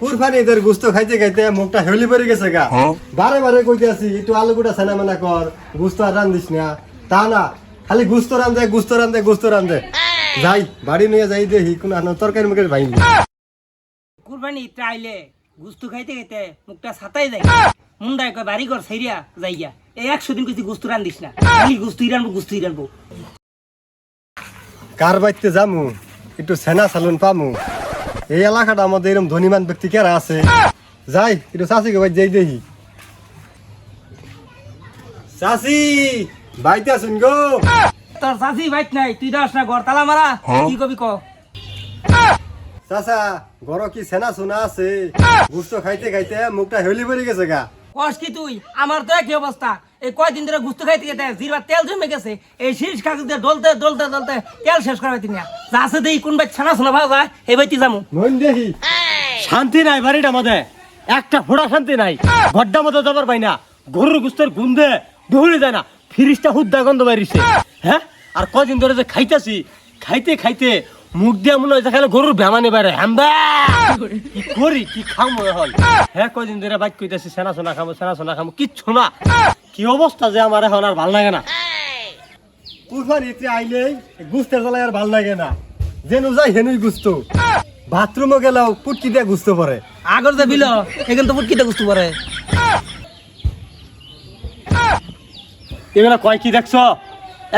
কুরবানি এদের গুস্ত খাইতে খাইতে মুখটা হেলি পড়ে গেছে গা। বারে বারে কইতে আছি একটু আলু গুটা ছানা মানা কর গুস্ত আর রান্ধিস না। তা না খালি গুস্ত রান্ধে গুস্ত রান্ধে গুস্ত রান্ধে। যাই বাড়ি নিয়ে যাই দেখি কোন আনো তরকারি মুখের ভাইনি কুরবানি ইত্রা আইলে গুস্তু খাইতে খাইতে মুখটা ছাতাই যায়। মুন্ডায় কয় বাড়ি ঘর সাইরিয়া যাই গিয়া। এই একশো দিন কইছি গুস্তু রান্দিস না। খালি গুস্তুই রানবো গুস্তুই রানবো। কার বাড়িতে যামু? একটু সেনা সালুন পামু। এই এলাকাটা আমাদের এরকম ধনীমান ব্যক্তি কে আছে? যাই একটু চাষিকে ভাই যাই দেখি। চাষি বাইতে আসুন গো। তোর চাষি বাইত নাই তুই দাস না ঘর তালা মারা কি কবি ক? চাচা ঘর কি সেনা সোনা আছে? গুস্ত খাইতে খাইতে মুখটা হেলি পড়ে গেছে গা। কস কি তুই? আমার তো একই অবস্থা। এই কয়দিন ধরে গুস্তু খাইতে খাইতে জিরবার তেল জমে গেছে। এই শীষ কাগজ দিয়ে ডলতে ডলতে ডলতে তেল শেষ করা যা আছে কোন বাই ছানা ভাজা এই বাইতি যামু। নইন দেখি। শান্তি নাই বাড়িটা মধ্যে। একটা ফোড়া শান্তি নাই। গড্ডা মতো যাবার পাই না। গরুর গুস্তের গুন্দে দৌড়ে যায় না। ফিরিসটা হুদ্দা গন্ধ বাইরিছে। হ্যাঁ? আর কদিন ধরে যে খাইতাছি খাইতে খাইতে মুখ দিয়ে মনে হয় খালি গরুর ভ্যামানি বাইরে হ্যাম্বা কি করি কি খামো হল? হ্যাঁ কদিন ধরে বাইক কইতাছি সেনা সোনা খামো সেনা সোনা খামো কিচ্ছু না। কি অবস্থা যে আমার এখন আর ভালো লাগে না। কুরবানি ইতে আইলেই গুস্তের জ্বালায় আর ভালো লাগে না। যেন যাই হেনুই গুস্ত। বাথরুমও গেলেও পুটকি দিয়ে গুস্ত পরে আগর যে বিল এখন তো ফুটকিতে গুস্তু পরে এগুলা কয় কি দেখছ?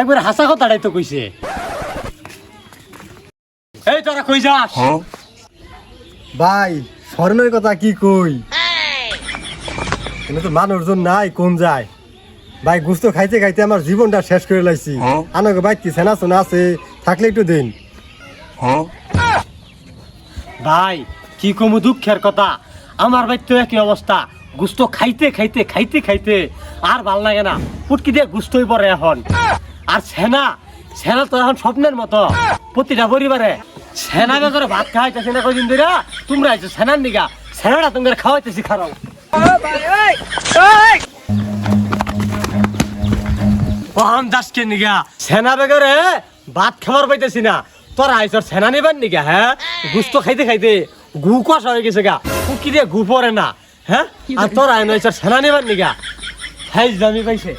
একবার হাসা কথাটাই তো কইছে এই তোরা কই যাস? ভাই শরমের কথা কি কই? এনে তো মানুষজন নাই কোন যায়? ভাই গুস্ত খাইতে খাইতে আমার জীবনটা শেষ করে লাইছি। আনকে ভাই কি সেনা সোনা আছে থাকলে একটু দিন। ভাই কি কমু দুঃখের কথা? আমার ভাই তো একই অবস্থা। গুস্ত খাইতে খাইতে খাইতে খাইতে আর ভালো লাগে না। পুটকি দিয়ে গুস্তই পরে এখন। আর সেনা সেনা তো এখন স্বপ্নের মতো। প্রতিটা পরিবারে সেনা বেগরে ভাত খাওয়াইতেছে না কদিন ধরে তোমরা আইছো সেনার নিগা। সেনাটা তোমাদের খাওয়াইতেছি খারাপ। কখন দাসকে নিগা। সেনা বেগরে ভাত খাবার পাইতেছি না। তোরা আইসর সেনা নিবার নিগা হ্যাঁ? গুস্ত খাইতে খাইতে গু কষা হয়ে গেছে গা। কুকি দিয়ে গু পরে না হ্যাঁ? আর তোরা আইন আইসর সেনা নিবার নিগা। হাইজ দামি পাইছে।